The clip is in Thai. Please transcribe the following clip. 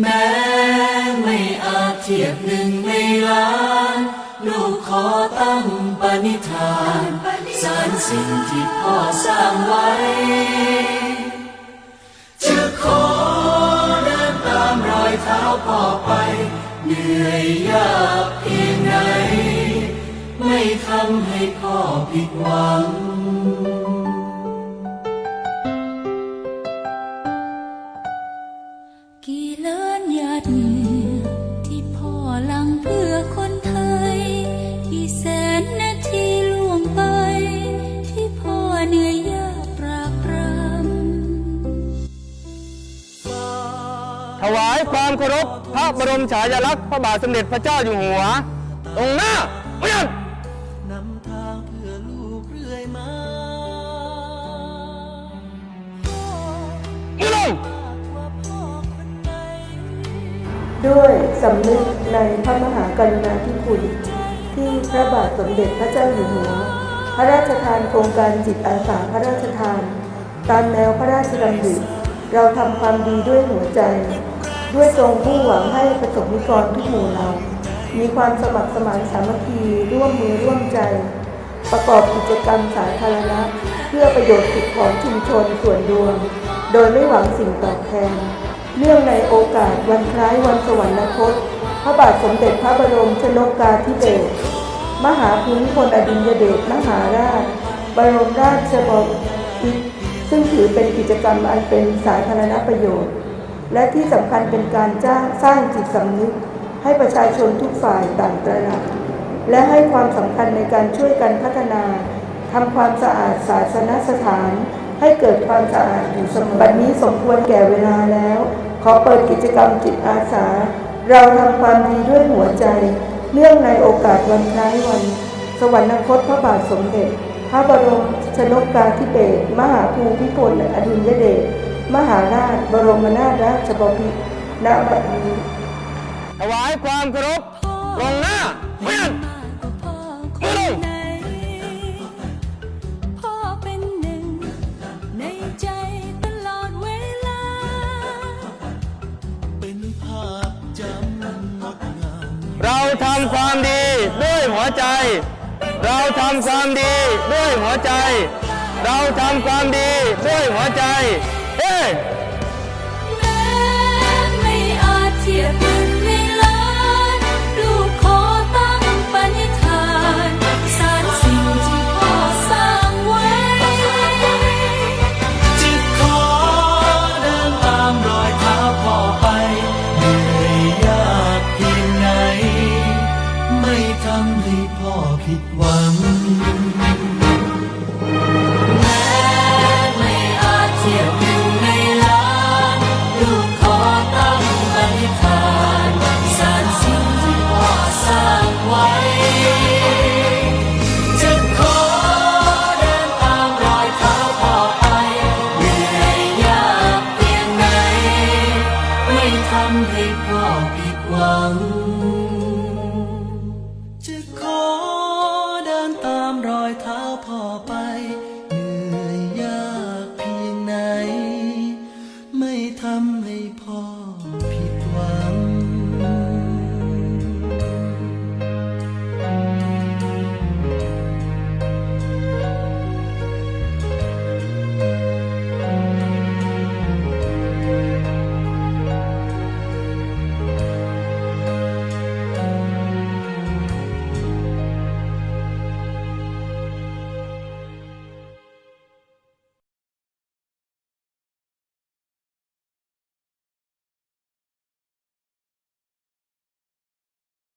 แม้ไม่อาจเทียบหนึ่งในล้าน ลูกขอตั้งปณิธานสารสิ่งที่พ่อสร้างไว้ จะขอเดินตามรอยเท้าพ่อไป เหนื่อยยากเพียงไหนไม่ทำให้พ่อผิดหวังายความเคารพพระบรมฉายาลักษณ์พระบาทสมเด็จพระเจ้าอยู่หัว ตรงหน้าเวียนนำทางเพื่อลูกเรื่อยมามือลงด้วยสำนึกในพระมหากรุณาธิคุณที่พระบาทสมเด็จพระเจ้าอยู่หัว พระราชทานโครงการจิตอาสาพระราชทาน ตามแนวพระราชดำริเราทำความดีด้วยหัวใจ ด้วยทรงผู้หวังให้ประสบนิกรทุกหมู่เหล่ามีความสมัครสมานสามัคคีร่วมมือร่วมใจ ประกอบกิจกรรมสาธารณะ เพื่อประโยชน์สุขของชุมชนส่วนรวม โดยไม่หวังสิ่งตอบแทน เนื่องในโอกาสวันคล้ายวันสวรรคต พระบาทสมเด็จพระบรมชนกาธิเบศรมหาภูมิพลอดุลยเดชมหาราช บรมราชบพิตรซึ่งถือเป็นกิจกรรมอันเป็นสาธารณประโยชน์ และที่สำคัญเป็นการจ้างสร้างจิตสำนึก ให้ประชาชนทุกฝ่ายต่างตระหนักและให้ความสำคัญในการช่วยกันพัฒนาทำความสะอาดศาสนสถาน ให้เกิดความสะอาดอยู่เสมอบัดนี้สมควรแก่เวลาแล้ว ขอเปิดกิจกรรมจิตอาสา เราทำความดีด้วยหัวใจ เนื่องในโอกาสวันคล้ายวัน สวรรคตพระบาทสมเด็จ พระบรมชนกาธิเบศรมหาภูมิพลอดุลยเดช มหาราช บรมนาถราชบพิตรณบัดนี้ถวายความเคารพตรงหน้าเวียนพ่อคนไหนพ่อเป็นหนึ่งในใจตลอดเวลาเป็นภาพจำงดงามเราทำความดีด้วยหัวใจ เราทำความดีด้วยหัวใจ เราทำความดีด้วยหัวใจ เฮ้แม้ไม่อาจเทียบหนึ่งในล้านลูกขอตั้งปณิธานสารสิ่งที่พ่อสร้างไว้จะขอเดินตามรอยเท้าพ่อไปเหนื่อยยากเพียงไหนไม่ทำให้พ่อผิดหวัง ให้พ่อผิดหวัง